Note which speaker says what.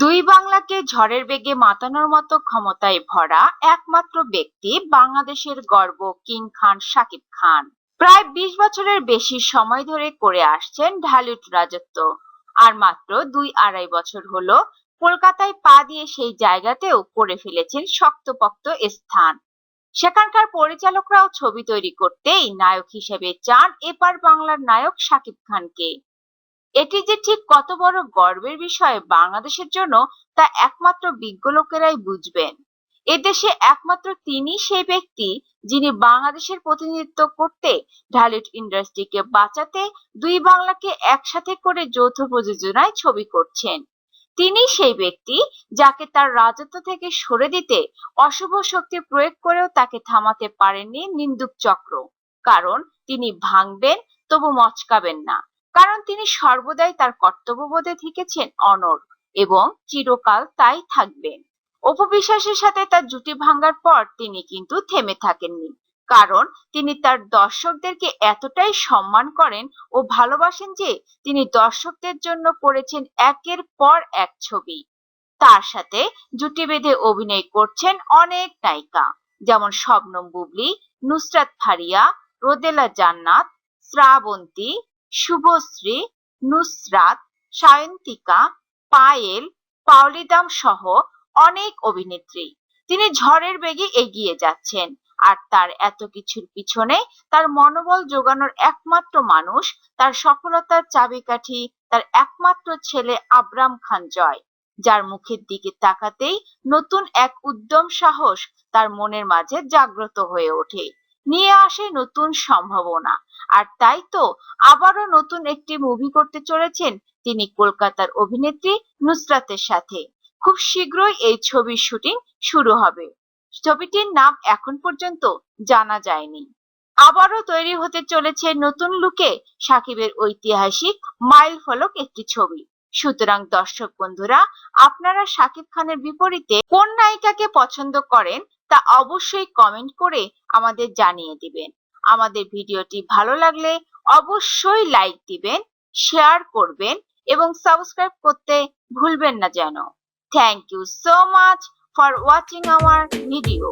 Speaker 1: দুই বাংলাকে ঝড়ের বেগে মাতানোর মতো ক্ষমতায় ভরা একমাত্র ব্যক্তি বাংলাদেশের গর্ব কিং খান শাকিব খান। প্রায় বিশ বছরের বেশি সময় ধরে করে আসছেন ঢালিউড রাজত্ব। আর মাত্র দুই আড়াই বছর হলো, কলকাতায় পা দিয়ে সেই জায়গাতেও করে ফেলেছেন শক্তপোক্ত স্থান। সেখানকার পরিচালকরাও ছবি তৈরি করতেই নায়ক হিসেবে চান এপার বাংলার নায়ক শাকিব খানকে। এটি যে ঠিক কত বড় গর্বের বিষয় বাংলাদেশের জন্য তা একমাত্র বিজ্ঞ লোকেরাই বুঝবেন। এদেশে একমাত্র তিনি সেই ব্যক্তি যিনি বাংলাদেশের প্রতিনিধিত্ব করতে ঢালিউড ইন্ডাস্ট্রিকে বাঁচাতে দুই বাংলাকে একসাথে করে যৌথ প্রযোজনায় ছবি করছেন। তিনি সেই ব্যক্তি যাকে তার রাজত্ব থেকে সরে দিতে অশুভ শক্তি প্রয়োগ করেও তাকে থামাতে পারেননি নিন্দুক চক্র। কারণ তিনি ভাঙবেন তবু মচকাবেন না। কারণ তিনি সর্বদাই তার কর্তব্যবোধে থেকেছেন অনড় এবং চিরকাল তাই থাকবেন। অপবিশ্বাসের সাথে তার জুটি ভাঙার পর তিনি কিন্তু থেমে থাকেননি। কারণ তিনি তার দর্শকদেরকে এতটাই সম্মান করেন ও ভালোবাসেন যে তিনি দর্শকদের জন্য করেছেন একের পর এক ছবি। তার সাথে জুটি বেঁধে অভিনয় করছেন অনেক নায়িকা, যেমন শবনম বুবলি, নুসরাত ফারিয়া, রোদেলা জান্নাত, শ্রাবন্তী শুভশ্রী, নুসরাত, সায়ন্তিকা, পায়েল, পাওলিদাম সহ অনেক অভিনেত্রী। তিনি ঝড়ের বেগে এগিয়ে যাচ্ছেন আর তার এত কিছুর পিছনে তার মনোবল যোগানোর একমাত্র মানুষ, তার সফলতার চাবিকাঠি তার একমাত্র ছেলে আবরাম খান জয়, যার মুখের দিকে তাকাতেই নতুন এক উদ্যম সাহস তার মনের মাঝে জাগ্রত হয়ে ওঠে। নিয়ে আসে নতুন সম্ভাবনা। আর তাই তো আবারও নতুন একটি মুভি করতে চলেছেন তিনি কলকাতার অভিনেত্রী নুসরাতের সাথে। খুব শীঘ্রই এই ছবির শুটিং শুরু হবে। ছবিটির নাম এখন পর্যন্ত জানা যায়নি। আবারও তৈরি হতে চলেছে নতুন লুকে সাকিবের ঐতিহাসিক মাইল ফলক একটি ছবি। সুতরাং দর্শক বন্ধুরা, আপনারা সাকিব খানের বিপরীতে কোন নায়িকাকে পছন্দ করেন তা অবশ্যই কমেন্ট করে আমাদের জানিয়ে দিবেন। আমাদের ভিডিওটি ভালো লাগলে অবশ্যই লাইক দিবেন শেয়ার করবেন এবং সাবস্ক্রাইব করতে ভুলবেন না যেন। Thank you so much for watching our video